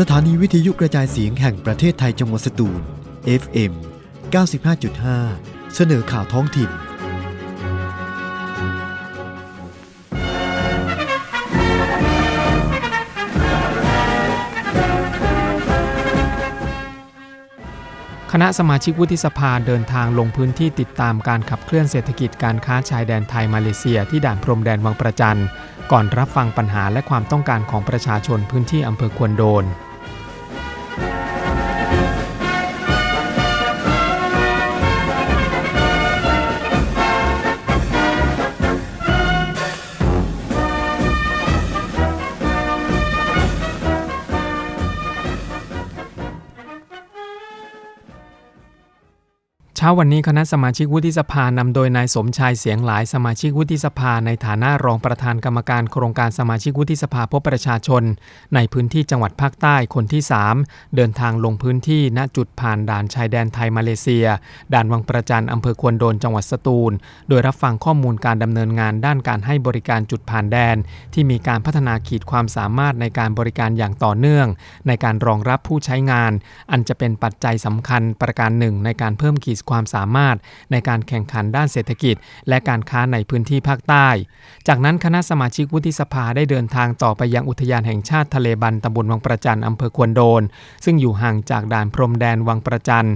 สถานีวิทยุกระจายเสียงแห่งประเทศไทยจังหวัดสตูล FM 95.5 เสนอข่าวท้องถิ่น คณะสมาชิกวุฒิสภาเดินทางลงพื้นที่ติดตามการขับเคลื่อนเศรษฐกิจการค้าชายแดนไทยมาเลเซียที่ด่านพรมแดนวังประจันก่อนรับฟังปัญหาและความต้องการของประชาชนพื้นที่อำเภอควนโดน ช้าวันนี้คณะสมาชิกวุฒิสภานำโดยนายสมชายเสียงหลายสมาชิกวุฒิสภาในฐานะรองประธานกรรมการโครงการสมาชิกวุฒิสภาพบประชาชน ในพื้นที่จังหวัดภาคใต้คนที่ 3 เดินทางลงพื้นที่ณจุดผ่านด่านชายแดนไทยมาเลเซีย ด่านวังประจันอำเภอควนโดนจังหวัดสตูล โดยรับฟังข้อมูลการดำเนินงานด้านการให้บริการจุดผ่านแดน ที่มีการพัฒนาขีดความสามารถในการบริการอย่างต่อเนื่อง ในการรองรับผู้ใช้งาน อันจะเป็นปัจจัยสำคัญประการหนึ่งในการเพิ่มขีดความสามารถในการแข่งขันด้านเศรษฐกิจ และการค้าในพื้นที่ภาคใต้ จากนั้นคณะสมาชิกวุฒิสภาได้เดินทางต่อไปยังอุทยานแห่งชาติทะเลบันตำบลวังประจันอำเภอควนโดน ซึ่งอยู่ห่างจากด่านพรมแดนวังประจัน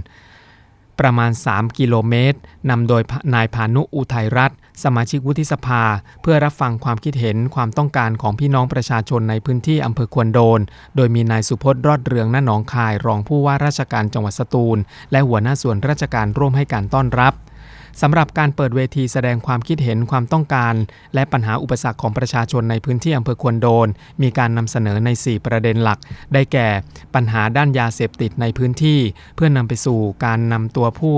ประมาณ 3 กิโลเมตรนำโดยนายพานุอุทัยรัตน์ สมาชิกวุฒิสภา เพื่อรับฟังความคิดเห็นความต้องการของพี่น้องประชาชนในพื้นที่อำเภอควนโดน โดยมีนายสุพจน์รอดเรืองน้าหนองคาย รองผู้ว่าราชการจังหวัดสตูล และหัวหน้าส่วนราชการร่วมให้การต้อนรับ สำหรับการเปิดเวทีแสดงความคิดเห็นความต้องการ และปัญหาอุปสรรคของประชาชนในพื้นที่อำเภอควนโดน มีการนำเสนอใน 4 ประเด็นหลัก ได้แก่ ปัญหาด้านยาเสพติดในพื้นที่ เพื่อนำไปสู่การนำตัวผู้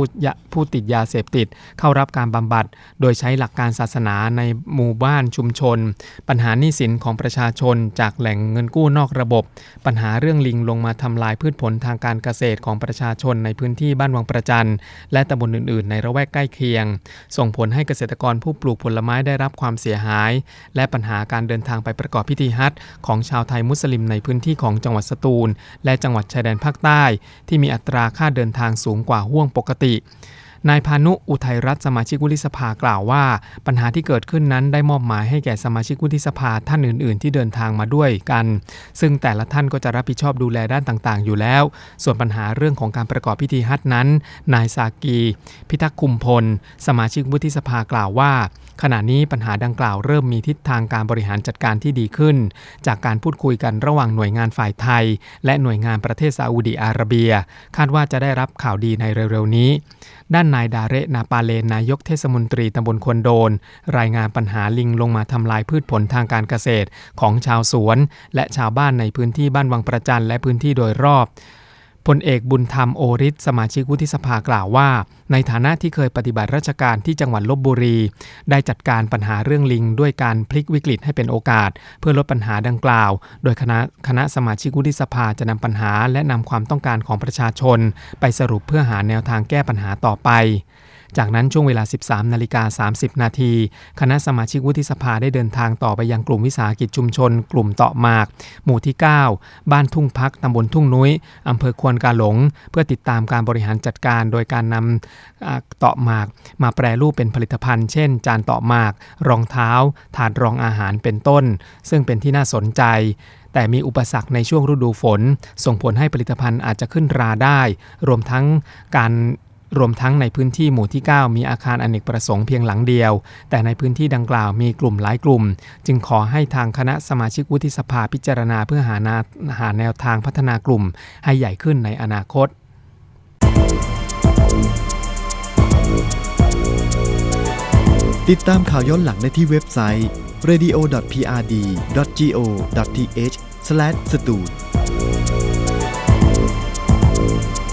ผู้ติดยาเสพติด เข้ารับการบำบัด โดยใช้หลักการศาสนาในหมู่บ้านชุมชน ปัญหาหนี้สินของประชาชน จากแหล่งเงินกู้นอกระบบ ปัญหาเรื่องลิงลงมาทำลายพืชผลทางการเกษตรของประชาชนในพื้นที่บ้านวังประจันและตำบลอื่น ๆ ในระแวกใกล้เคียงยง ส่งผลให้เกษตรกรผู้ปลูกผลไม้ได้รับความเสียหาย และปัญหาการเดินทางไปประกอบพิธีฮัจญ์ของชาวไทยมุสลิมในพื้นที่ของจังหวัดสตูล และจังหวัดชายแดนภาคใต้ ที่มีอัตราค่าเดินทางสูงกว่าห่วงปกติ นายพานุอุทัยรัตน์สมาชิกวุฒิสภากล่าวว่า ปัญหาที่เกิดขึ้นนั้นได้มอบหมายให้แก่สมาชิกวุฒิสภาท่านอื่น ๆ ที่เดินทางมาด้วยกัน ซึ่งแต่ละท่านก็จะรับผิดชอบดูแลด้านต่าง ๆ อยู่แล้ว ส่วนปัญหาเรื่องของการประกอบพิธีฮัจญ์นั้น นายสากี พิทักษ์คุมพล สมาชิกวุฒิสภากล่าวว่า ขณะนี้ปัญหาดังกล่าวเริ่มมีทิศทางการบริหารจัดการที่ดีขึ้น จากการพูดคุยกันระหว่างหน่วยงานฝ่ายไทย และหน่วยงานประเทศซาอุดิอาระเบีย คาดว่าจะได้รับข่าวดีในเร็ว ๆ นี้ ด้านนายดาเรนาปาเลนนายกเทศมนตรีตำบลควนโดน รายงานปัญหาลิงลงมาทำลายพืชผลทางการเกษตรของชาวสวน และชาวบ้านในพื้นที่บ้านวังประจันและพื้นที่โดยรอบ พลเอกบุญธรรมโอริศสมาชิกวุฒิสภากล่าวว่า ในฐานะที่เคยปฏิบัติราชการที่จังหวัดลบบุรี ได้จัดการปัญหาเรื่องลิง ด้วยการพลิกวิกฤตให้เป็นโอกาส เพื่อลดปัญหาดังกล่าว โดยคณะคณะสมาชิกวุฒิสภาจะนำปัญหาและนำความต้องการของประชาชน ไปสรุปเพื่อหาแนวทางแก้ปัญหาต่อไป จากนั้นช่วงเวลา 13นาฬิกา30 นาทีคณะสมาชิกวุฒิสภาได้เดินทางต่อไปยังกลุ่มวิสาหกิจชุมชน กลุ่มเตาะหมาก หมู่ที่ 9 บ้านทุ่งพักตำบลทุ่งนุ้ยอำเภอควนกาหลง เพื่อติดตามการบริหารจัดการ โดยการนำเตาะหมาก มาแปรรูปเป็นผลิตภัณฑ์ เช่น จานเตาะหมาก รองเท้า ถาดรองอาหารเป็นต้น ซึ่งเป็นที่น่าสนใจแต่มีอุปสรรคในช่วงฤดูฝน ส่งผลให้ผลิตภัณฑ์อาจจะขึ้นราได้ รวมทั้งการ รวมทั้งในพื้นที่หมู่ที่ 9 มีอาคารอเนกประสงค์เพียงหลังเดียว แต่ในพื้นที่ดังกล่าวมีกลุ่มหลายกลุ่ม จึงขอให้ทางคณะสมาชิกวุฒิสภาพิจารณาเพื่อหานาหาแนวทางพัฒนากลุ่ม ให้ใหญ่ขึ้นในอนาคตติดตามข่าวย้อนหลังได้ที่เว็บไซต์ radio.prd.go.th/s ตู